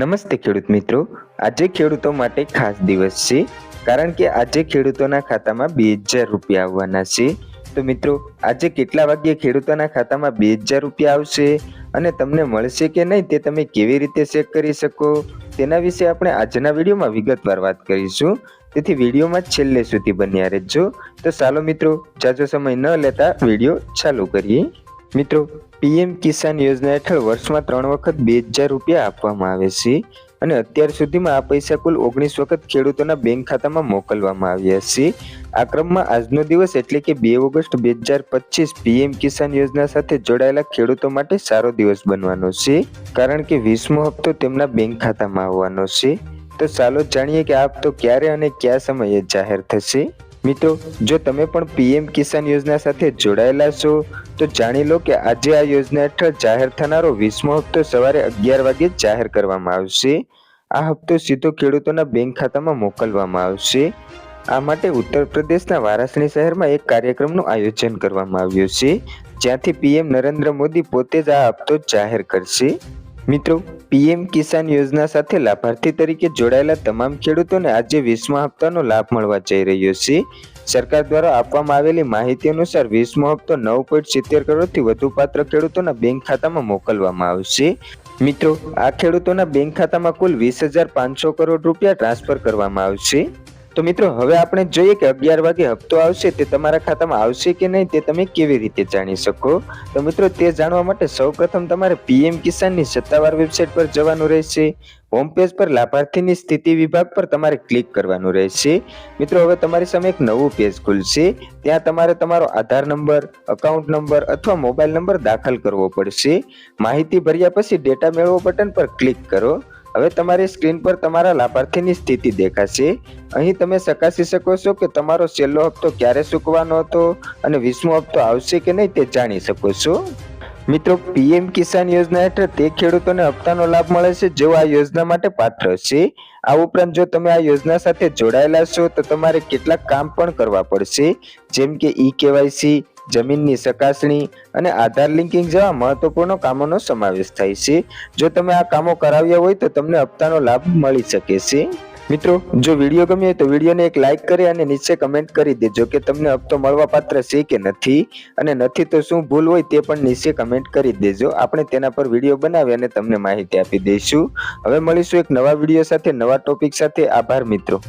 નમસ્તે ખેડૂત મિત્રો. આજે ખેડૂતો માટે ખાસ દિવસ છે. કારણ કે આજે ખેડૂતોના ખાતામાં બે હજાર રૂપિયા આવવાના છે. તો મિત્રો, આજે કેટલા વાગ્યે ખેડૂતોના ખાતામાં બે હજાર રૂપિયા આવશે? અને તમને મળશે કે નહીં તે તમે કેવી રીતે ચેક કરી શકો? તેના વિશે આપણે આજના વિડીયોમાં વિગતવાર વાત કરીશું. તેથી વિડીયોમાં છેલ્લે સુધી બન્યા રહેજો. તો ચાલો મિત્રો, જાજો સમય ન લેતા વીડિયો ચાલુ કરીએ. મિત્રો, પીએમ કિસાન યોજના હેઠળ વર્ષમાં ત્રણ વખત બે હજાર રૂપિયા આપવામાં આવે છે અને અત્યાર સુધીમાં આ પૈસા કુલ ઓગણીસ વખત ખેડૂતોના બેંક ખાતામાં મોકલવામાં આવ્યા છે. આ ક્રમમાં આજનો દિવસ એટલે કે બે ઓગસ્ટ બે હજાર પચીસ પીએમ કિસાન યોજના સાથે જોડાયેલા ખેડૂતો માટે સારો દિવસ બનવાનો છે. કારણ કે વીસમો હપ્તો તેમના બેંક ખાતામાં આવવાનો છે. તો ચાલો જાણીએ કે આ હપ્તો ક્યારે અને કયા સમયે જાહેર થશે? મિત્રો, જો તમે પણ પીએમ કિસાન યોજના સાથે જોડાયેલા છો, તો જાણી લો કે આજે આ યોજના હેઠળ જાહેર થનારો વીસમો હપ્તો સવારે અગિયાર વાગે જાહેર કરવામાં આવશે. આ હપ્તો સીધો ખેડૂતોના બેંક ખાતામાં મોકલવામાં આવશે. આ માટે ઉત્તર પ્રદેશના વારાણસી શહેરમાં એક કાર્યક્રમનું આયોજન કરવામાં આવ્યું છે, જ્યાંથી પીએમ નરેન્દ્ર મોદી પોતે જ આ હપ્તો જાહેર કરશે. મિત્રો, પીએમ કિસાન યોજના સાથે લાભાર્થી તરીકે જોડાયેલા તમામ ખેડૂતોને આજે વીસમા હપ્તાનો લાભ મળવા જઈ રહ્યો છે. સરકાર દ્વારા આપવામાં આવેલી માહિતી અનુસાર વીસમો હપ્તો નવ પોઈન્ટ સિત્તેર કરોડથી વધુ પાત્ર ખેડૂતોના બેંક ખાતામાં મોકલવામાં આવશે. મિત્રો, આ ખેડૂતોના બેંક ખાતામાં કુલ વીસ હજાર પાંચસો કરોડ રૂપિયા ટ્રાન્સફર કરવામાં આવશે. તો મિત્રો, હવે આપણે જોઈએ કે અગિયાર વાગે હપ્તો આવશે તે તમારા ખાતામાં આવશે કે નહીં તે તમે કેવી રીતે જાણી શકો? તો મિત્રો, તે જાણવા માટે સૌપ્રથમ તમારે પીએમ કિસાનની સત્તાવાર વેબસાઇટ પર જવાનું રહેશે. હોમ પેજ પર લાભાર્થીની સ્થિતિ વિભાગ પર તમારે ક્લિક કરવાનું રહેશે. મિત્રો, હવે તમારી સામે એક નવું પેજ ખુલશે. ત્યાં તમારે તમારો આધાર નંબર અકાઉન્ટ નંબર અથવા મોબાઈલ નંબર દાખલ કરવો પડશે. માહિતી ભર્યા પછી ડેટા મેળવો બટન પર ક્લિક કરો. હવે તમારી સ્ક્રીન પર તમારા લાભાર્થીની સ્થિતિ દેખાશે. અહીં તમે ચકાસી શકો છો કે તમારો છેલ્લો હપ્તો ક્યારે ચૂકવાનો હતો અને વીસમો હપ્તો આવશે કે નહીં તે જાણી શકો છો. મિત્રો, પીએમ કિસાન યોજના હેઠળ તે ખેડૂતોને હપ્તાનો લાભ મળે છે જેઓ આ યોજના માટે પાત્ર છે. આ ઉપરાંત જો તમે આ યોજના સાથે જોડાયેલા છો તો તમારે કેટલાક કામ પણ કરવા પડશે. જેમ કે ઈ કેવાયસી જમીનની ચકાસણી અને આધાર લિંકિંગ જેવા મહત્વપૂર્ણ કામોનો સમાવેશ થાય છે. જો તમે આ કામો કરાવ્યા હોય તો તમને હપ્તાનો લાભ મળી શકે છે. મિત્રો, જો વીડિયો ગમ્યો હોય તો વિડીયોને એક લાઇક કરી અને નીચે કમેન્ટ કરી દેજો કે તમને હપ્તો મળવા પાત્ર છે કે નથી. અને નથી તો શું ભૂલ હોય તે પણ નીચે કમેન્ટ કરી દેજો. આપણે તેના પર વીડિયો બનાવી અને તમને માહિતી આપી દઈશું. હવે મળીશું એક નવા વીડિયો સાથે, નવા ટોપિક સાથે. આભાર મિત્રો.